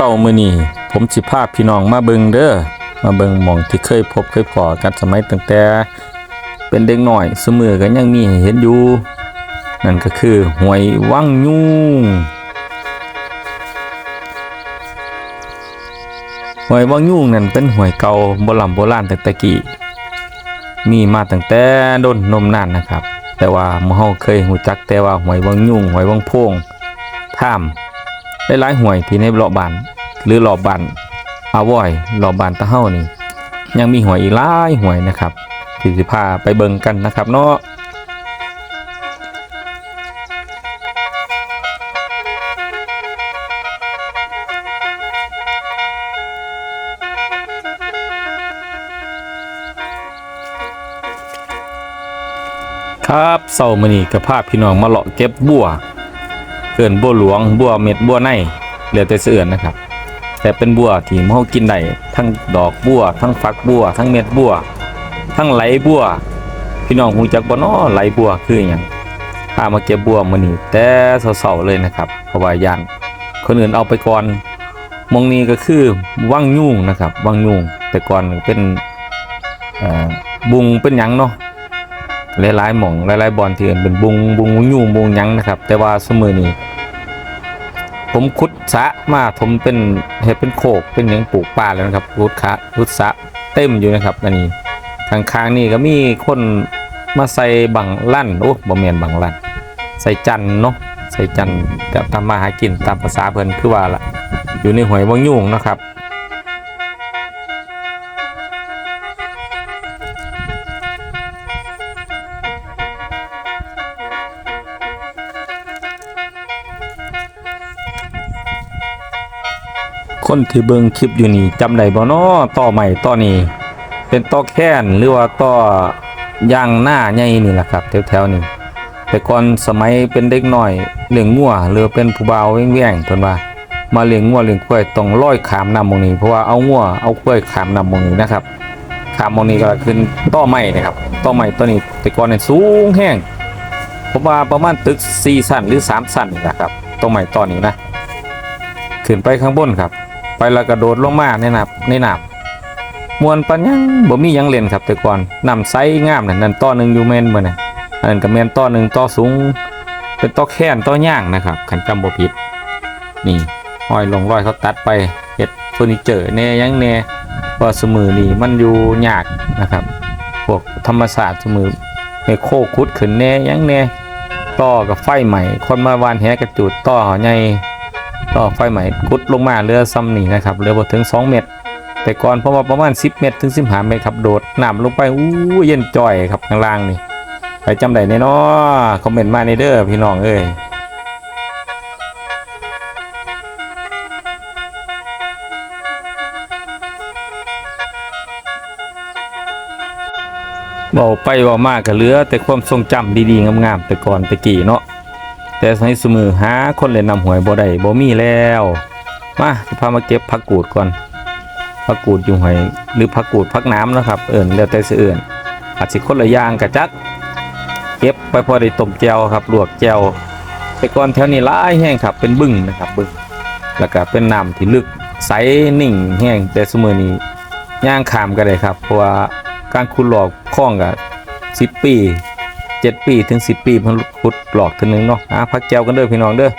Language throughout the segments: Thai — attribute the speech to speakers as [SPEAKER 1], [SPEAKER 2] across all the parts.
[SPEAKER 1] เศร้ามือนี้ผมสิพาพี่น้องมาเบิงเด้อมาเบิงมองที่เคยพบเคยพอกันสมัยตั้งแต่ เป็นเด็กน้อยเสมอก็ยังมีเห็นอยู่ นั่นก็คือหวยวังยุงหวยวังยุงนั่นเป็นหวยเก่าโบราณโบราณตั้งแต่กี้มีมาตั้งแต่ดนนมนานนะครับ แต่ว่าหมู่เฮาเคยรู้จักแต่ว่าหวยวังยุงหวยวังโพงท่าม หลายๆห่วยที่ในรอบบานหรือรอบบานอาวอยรอบบานตะเฮานี่ ยังมีหวยอีกหลายหวยนะครับที่สิพาไปเบิ่งกันนะครับเนาะครับเสาร์มื้อนี้ก็พาพี่น้องมาเลาะเก็บบัว เกินบัวหลวงบัวเม็ดบัวในเหลือแต่เสื่อนนะครับ แต่เป็นบัวที่มเฮากินได้ทั้งดอกบัว ทั้งฝักบัว ทั้งเม็ดบัว ทั้งไหลบัว พี่น้องฮู้จักบ่น้อไหลบัวคือหยังพามาเก็บบัวมื้อนี้แต่เสาๆเลยนะครับเพราะว่าย่านคนอื่นเอาไปก่อนมองนี้ก็คือวังยุ่งนะครับวังยุ่งแต่ก่อนเป็นบุงเป็นหยังเนาะ หลายๆหม่องหลายๆบอลที่เอินเป็นบุงบุงยุ่งบุงยังนะครับ แต่ว่าสมือนี้ผมขุดสะมาผมเป็นเฮ็ดเป็นโคกเป็นหยังปลูกป่าแล้วนะครับขุดคะขุดสะเต็มอยู่นะครับอันนี้ข้างๆนี่ก็มีคนมาใส่บังลั่นโอ้บ่แม่นบังลั่นใส่จันเนาะใส่จันกับทำมาหากินตามภาษาเพิ่นคือว่าล่ะอยู่ในหวยวังยุ่งนะครับ คนที่เบิ่งคลิปอยู่นี่จำได้บ่เน้อต่อใหม่ต่อนี้ เป็นต่อแค้นหรือว่าต่อย่างหน้าใหญ่นี่แหละครับแถวๆนี้แต่ก่อนสมัยเป็นเด็กน้อยเลี้ยงงัวหรือเป็นผู้บ่าวแว่งๆเพิ่นว่า มาเลี้ยงงัวเลี้ยงควายต้องลอยขามน้ำหมองนี้เพราะว่าเอางัวเอาควายขามน้ำหมองนี้นะครับขามหมองนี้ก็ขึ้นต่อไม้นะครับต่อไม้ตัวนี้แต่ก่อนนี่สูงแห้งผมว่าประมาณตึก4ชั้นหรือ3ชั้นนี่นะครับต่อไม้ตอนนี้นะขึ้นไปข้างบนครับ ไปแล้วกระโดดลงมาในน้ำในน้ำมวนปัญญังบ่มียังเล่นครับแต่ก่อนน้ำใสงามนั่นนั่นต่อหนึ่งอยู่แม่นบ่น่ะอันนั้นก็แม่นต่อหนึ่งต่อสูง เป็นต่อแค้นต่อย่างนะครับคันจำบ่ผิดนี่ห้อยลงร้อยเขาตัดไปเฮ็ดเฟอร์นิเจอร์แน่ยังแน่เพราสมือนี่มันอยู่ยากนะครับพวกธรรมศาสตร์สมือไมโครคุดขึ้นแน่ยังแน่ต่อกับไฟใหม่ คนมาวานแหกระจุดต่อใหญ่ ต่อไฟใหม่กุดลงมาเรือซ้ำนี่นะครับเรือบ่ถึง 2 เมตร แต่ก่อนเพราะว่าประมาณ 10 เมตรถึง15เมตรครับโดดน้ำลงไปอู้เย็นจ่อยครับข้างล่างนี่ไปจำได้แน่นาะคอมเมนต์มาในเด้อพี่น้องเอ้ยเบาไปเบามากก็เหลือแต่ความทรงจำดีๆงามๆแต่ก่อนต่กี้เนาะ แต่ในสมือหาคนเล่นนำหวยบ่ได้บ่มีแล้ว มาจะพามาเก็บผักกูดก่อนผักกูดอยู่หอยหรือผักกูดผักน้ำนะครับ เอิ่นแล้วแต่สิเอิ่นอาจสิคนละอย่างกะจัก เก็บไปพอได้ต้มแจวครับลวกแจวแต่ก่อนแถวนี้หลายแห้งครับเป็นบึ้งนะครับบึ้งแล้วก็เป็นน้ำที่ลึกใสนิ่งแห้งแต่สมือนี้ย่างขามก็ได้ครับ เพราะว่าการขุดหลอกคล้องกับ10ปี เจ็ดปีถึงสิบปีเพิ่นขุดหลอกเทีนึงเนาะอะพักแจวกันเด้อพี่น้องเด้อ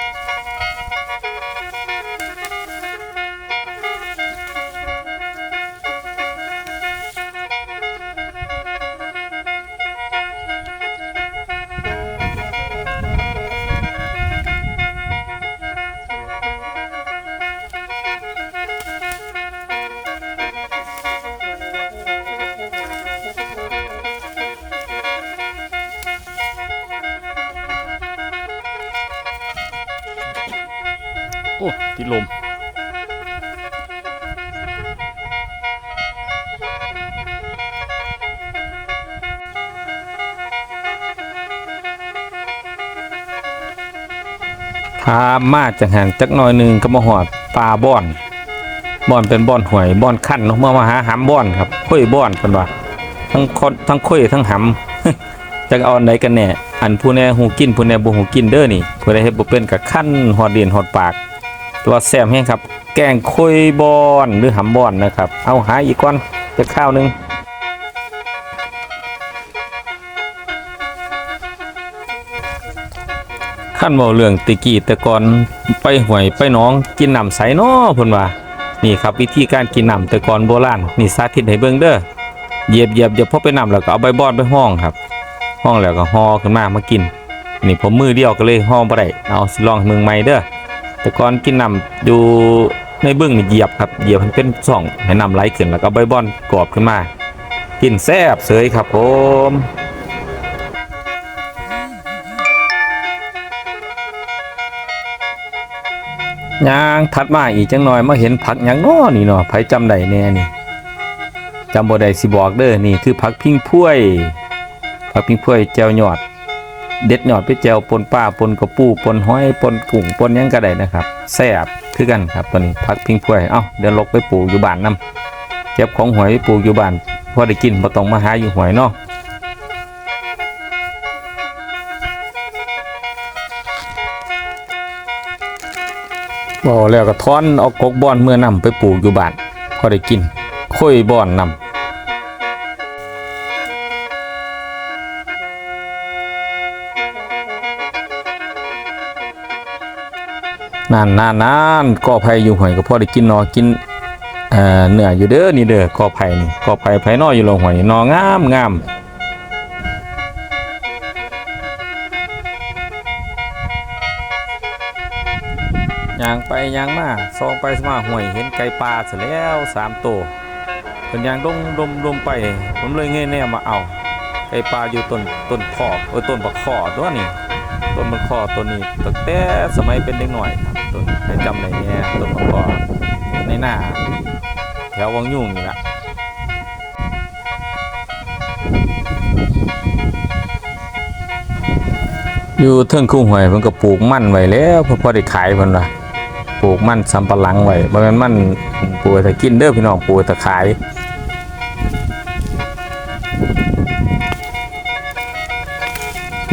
[SPEAKER 1] ลม พามาจากห่างจักหน่อยนึงก็มาหอดปลาบ่อนบ่อนเป็นบ่อนหวยบ่อนขั้นเนาะเมื่อมาหาหำบ่อนครับคุยบ่อนเป็นว่าทั้งคนทั้งคุยทั้งหำจะเอาไหนกันแน่อันผู้แน่หูกินผู้แน่บ่หูกินเด้อนี่ผู้ใดเฮ็ดบ่เป็นกับขั้นหอดเดียนหอดปาก ตัวแซ่บแฮงครับ แกงคุยบอนหรือหำบอนนะครับ เอาหาอีกก่อนจะข้าวหนึงขั้นเว้าเรื่องตะกี้แต่ก่อนไปหวยไปหนองกินน้ำใสน้อเพิ่นว่า นี่ครับวิธีการกินน้ำแต่ก่อนโบราณนี่สาธิตให้เบิ่งเด้อเหยียบเหยียบอย่าพอไปน้ำแล้วก็เอาใบบอนไปห้องครับ ห้องแล้วก็ห่อขึ้นมามากิน นี่ผมมือเดียวก็เลยห่อบ่ได้เอาลองเมืองใหม่เด้อ แต่ก่อนกินน้ำอยู่ในเบื้องนี่เหยียบครับเหยียบให้เป็นช่องให้น้ำไหลขึ้นแล้วก็ใบบอนกรอบขึ้นมา กินแซ่บเสยครับผมยางถัดมาอีกจังหน่อยมาเห็นผักยังน้อนี่เนาะไผจำได้แน่นี่จำบ่ได้สิบอกเด้อนี่คือผักพิงพ้วยผักพิงพ้วยแจวยอด เด็ดยอดไปแจวปนป้าปนกระปูปนห้อยปนกุ้งปนยังก็ได้นะครับแซ่บคือกันครับตัวนี้ผักพิงพวยเอ้าเดี๋ยวลกไปปลูกอยู่บ้านนํเก็บของหวยไปปลูกอยู่บ้านพอได้กินบ่ต้องมาหาอยู่หวยเนาะบ่แล้วก็ทอนเอากกบอนเมื่อนำไปปลูกอยู่บ้านพอได้กินค่อยบอนนำ นานนานนานกอไผ่อยู่หวยก็พอได้กินนอกินเอ่อเนื้ออยู่เด้อนี่เด้อกอไผ่นี่กอไผ่ไผ่นออยู่ลงหวยนองามงามย่างไปย่างมาซองไปสมาห่วยเห็นไก่ปลาเสร็จแล้วสามตัวเป็นย่างดงดมดมไปผมเลยเงี้ยแน่มาเอาไก่ปลาอยู่ต้นต้นพอกเออต้นบักขอตัวนี้ต้นบักขอตัวนี้ตั้งแต่สมัยเป็นเด็กหน่อยครับ ต้นใครจำได้เนี่ยต้นบักขอในหน้า แถววังยุ่งนี่ละอยู่เทิงคุ้งหวยเพิ่นก็ปลูกมันไว้แล้วเพื่อพอได้ขายเพิ่นว่าปลูกมันสำปะหลังไว้บ่แม่นมันปลูกไว้แต่กินเด้อพี่น้องปลูกไว้แต่ขาย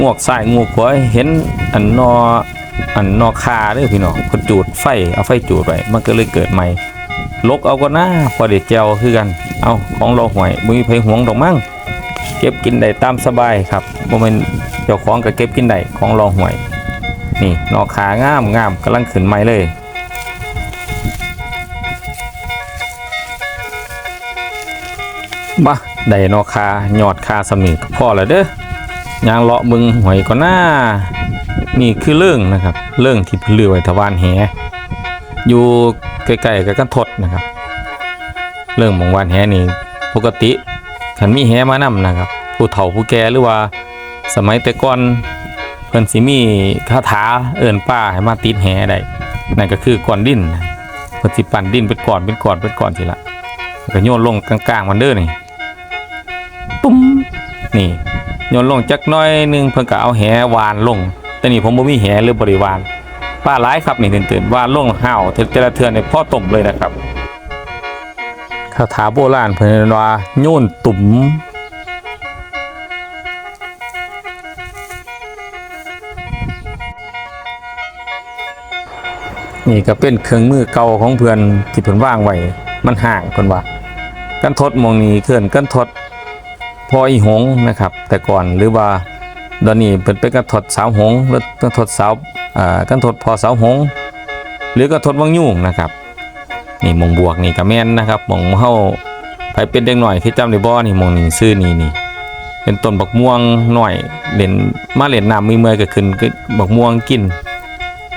[SPEAKER 1] งวกซ้ายงวกขวาเห็นอันนอ อันนอคาเด้อพี่น้องเพิ่นจูดไฟเอาไฟจูดไว้มันก็เลยเกิดใหม่ลกเอาก็น่าพอได้แจวคือกัน เอาของเราห่วยบ่มีไผห่วงดอกมั้งเก็บกินได้ตามสบายครับบ่แม่นเจ้าของก็เก็บกินได้ของเราห่วย นี่นอขางามงามกำลังขึ้นใหม่เลยบ่ได้นอคายอดคาสมิก็พอแล้วเด้อยางเลาะมึงหวยก็น่า นี่คือเรื่องนะครับ เรื่องที่เลือไว้ทวานแหอยู่ใกล้ๆกับกันทดนะครับ เรื่องของวานแหนี่ปกติขันมีแหมานํนะครับ ผู้เฒ่าผู้แก่หรือว่าสมัยแต่ก่อนเพิ่นสิมีคาถาเอิ้นป้าให้มาติดแหได้นั่นก็คือก้อนดินเพิ่นสิปั้นดินเป็นก้อนเป็นก้อนเป็นก้อนสิละก็โยนลงกลางๆมันเด้อนี่ปุ้มนี่โยนลงจักน้อยหนึงเพิ่นก็เอาแหวานลง แต่นี่ผมบ่มีแหหรือบริวารป้าหลายครับนี่ตื่นๆว่านลงห่าวแต่ละเทือนในพ่อต้มเลยนะครับคาถาโบราณเพิ่นว่าโยนตุ่มนี่ก็เป็นเครื่องมือเก่าของเพื่อนที่เพิ่นว่างไว้มันห่างเพิ่นว่า กันทดมองนี้เคลื่อนกันทดพออีหงนะครับ แต่ก่อนหรือว่า ตอนนี้เป็นเป็นกันทดสาวหงส์หรือกันทดสาวอ่ากันทดพอสาวหงส์หรือกันทดวังยุ่งนะครับ นี่มงบวกนี่ก็แม่นนะครับมงเฮาไปเป็นเด็กหน่อยที่จำได้บ่นี่มงนี่ซื้อนี่นี่เป็นต้นบักม่วงหน่อยเล่นมาเล่นน้ำมีเมื่อยก็ขึ้นก็บักม่วงกิน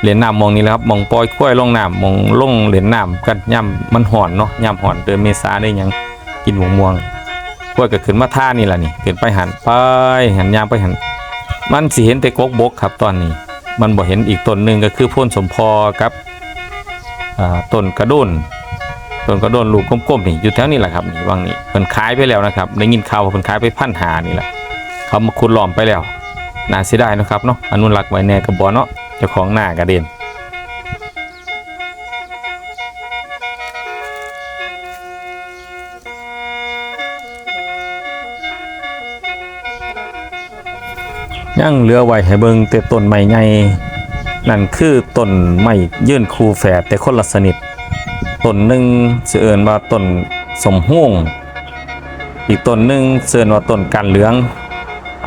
[SPEAKER 1] เล่นน้ำมองนี้แหละครับมองปล่อยกล้วยลงน้ำมองลงเล่นน้ำกันย่ำมันห่อนเนาะย่ำห่อนเดือนเมษาได้ยังกินบักม่วงกล้วยก็ขึ้นมาท่านี่แหละนี่ขึ้นไปหันไปหันยางไปหัน มันสิเห็นแต่กกบกครับตอนนี้ มันบ่เห็นอีกต้นหนึ่งก็คือพ่นสมพอกับต้นกระโดนต้นกระโดนลูกกลมๆนี่อยู่แถวนี้แหละครับนี่วางนี่เพิ่นขายไปแล้วนะครับได้ยินข่าวว่าเพิ่นขายไปพันหานี่แหละเขามาขุดหลอมไปแล้วน่าเสียดายนะครับเนาะอนุรักษ์ไว้แน่กับบอเนาะเจ้าของหน้ากระเด็น ยังเหลือไว้ให้เบิ่งแต่ต้นไม้ใหญ่นั่นคือต้นไม้ยื่นคูแฝดแต่คนละชนิดต้นหนึ่งสิเอิ้นว่าต้นสมห่วงอีกต้นหนึ่งเสินว่าต้นกันเหลือง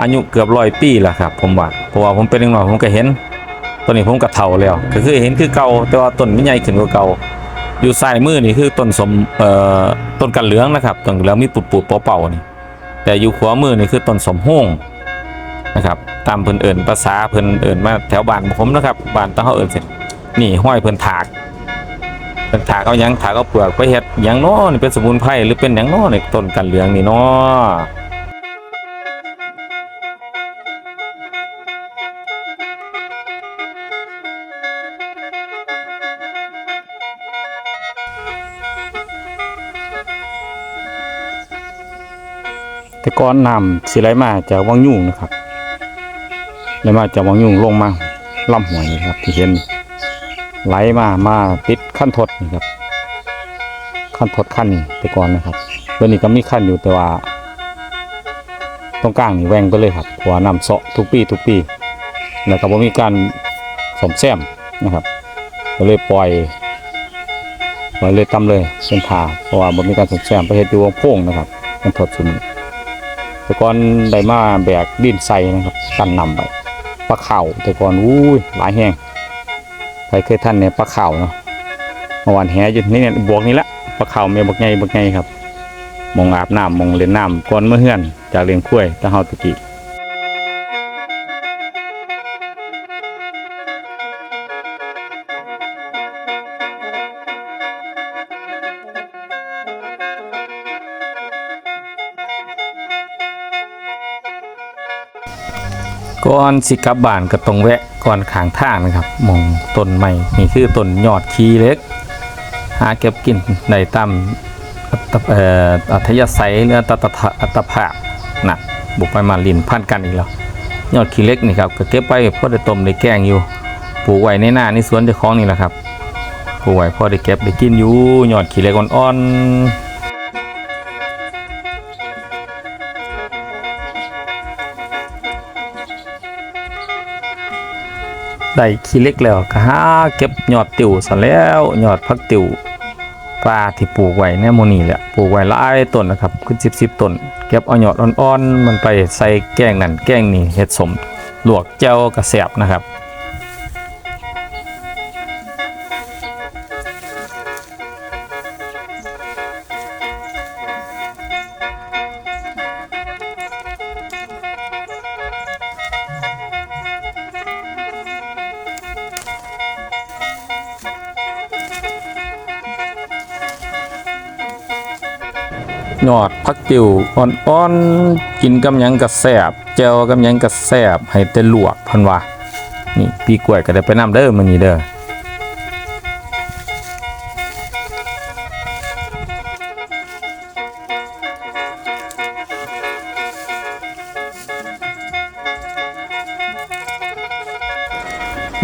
[SPEAKER 1] อายุเกือบร้อยปีแล้วครับผมว่าเพราะว่าผมเป็นเด็กน้อยผมก็เห็นต้นนี้ผมก็เฒ่าแล้วก็คือเห็นคือเก่าแต่ว่าต้นไมันใหญ่ขึ้นกว่าเก่าอยู่ซ้ายมือนี่คือต้นสมเอ่อต้นกันเหลืองนะครับต้นเหลืองมีปุดๆเป่าๆนี่แต่อยู่ขวามือนี่คือต้นสมโฮง นะครับตามเพิ่นเอิ้นภาษาเพิ่นเอิ้นมาแถวบ้านผมนะครับบ้านตาเฮาเอิ้นเสร็จนี่ห้อยเพิ่นถากเพิ่นถากเอาหยังถากเอาเปลือกไปเฮ็ดหยังน้อนี่เป็นสมุนไพรหรือเป็นหยังน้อนี่ต้นกันเหลืองนี่น้อ
[SPEAKER 2] แต่ก่อนน้ำสิไหลมาจากวังยุ่งนะครับ ไหลมาจากวังยุ่งลงมาล่ำห้วยนะครับ ที่เห็นไหลมามาติดขั้นทดนะครับ ขั้นทดขั้นนี้แต่ก่อนนะครับตัวนี้ก็มีขั้นอยู่แต่ว่าตรงกลางนี่แหวงไปเลยครับเพราะว่าน้ำเสาะทุกปีทุกปีแล้วก็บ่มีการสมแซมนะครับก็เลยปล่อยปล่อยเลยตำเลยเป็นทาเพราะว่าบ่มีการสมแซมไปเฮ็ดอยู่วงโพงนะครับมันทดสุดแต่ก่อนได้มาแบกดินใส่นะครับกันนำไป ปลาเข่าแต่ก่อนอุ้ยหลายแห้งใครเคยท่านเนี่ยปลาเข่าเนาะเมื่อวานแหอยู่นี่เนี่ยบวกนี้ละปลาเข่าเมียบักไงบักไงครับมองอาบน้ำมองเล่นน้ำก่อนเมื่อเฮือนจากเลี้ยงกล้วยตะเฮาตะกี้
[SPEAKER 1] ก่อนสิกลับบ้านก็ต้องแวะก่อนขางทางนะครับมองต้นไม้นี่คือต้นยอดคีเล็ก หาเก็บกินในตามอัตเอ่ออัธยาศัยหรืออัตตะอัตภาพนะบุกไปมาลินพันกันอีกแล้วยอดขี้เล็กนี่ครับก็เก็บไปพ่อได้ต้มได้แกงอยู่ปลูกไว้ในหน้าในสวนเจ้าของนี่แหละครับปลูกไว้พอได้เก็บได้กินอยู่ยอดขี้เล็กอ่อนๆ ได้ขี้เล็กแล้วก็หาเก็บยอดติ๋วซะแล้วยอดพักติ๋วปลาที่ปลูกไว้ในโมนี่แหละปลูกไว้หลายต้นนะครับคือ10 10ต้นเก็บเอายอดอ่อนๆมันไปใส่แกงนั่นแกงนี่เห็ดสมลวกเจ้ากระแสบนะครับ ยอดพักติวอ่อนๆกินกำหยังกระแสบแจ่วกำหยังกระแสบให้แต่ลวกพิ่นว่านี่ปีกล้วยก็ได้ไปนํเด้อมื้อนี้เด้อ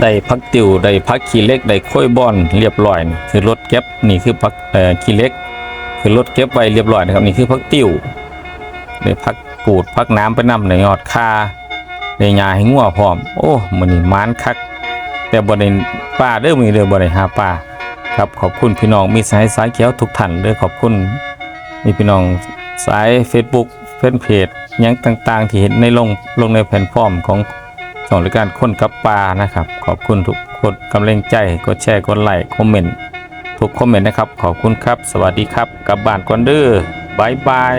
[SPEAKER 1] ได้พักติวได้พักขี้เล็กได้ค่อยบอนเรียบร้อยนี่คือรถเก็บนี่คือพักเอ่อขี้เล็ก คือรถเก็บไว้เรียบร้อยนะครับนี่คือพักติ้วได้พักกูดพักน้ำไปนำในยอดคาได้ยาให้งัวพร้อม โอ้มื้อนี้มานคัก แต่บ่ได้ป้าเด้อมีเด้อบ่ได้หาป้าครับขอบคุณพี่น้องมีสายสายเขียวทุกท่านเด้อขอบคุณ มีพี่น้องสาย Facebook เฟซเพจยังต่างๆ ที่เห็นในลงลงในแพลตฟอร์มของช่องรายการค้นกับปลานะครับ ขอบคุณทุกคนกำลังใจกดแชร์กดไลค์คอมเมนต์ ทุกคอมเมนต์นะครับ ขอบคุณครับ สวัสดีครับกลับบ้านก่อนเด้อบายบาย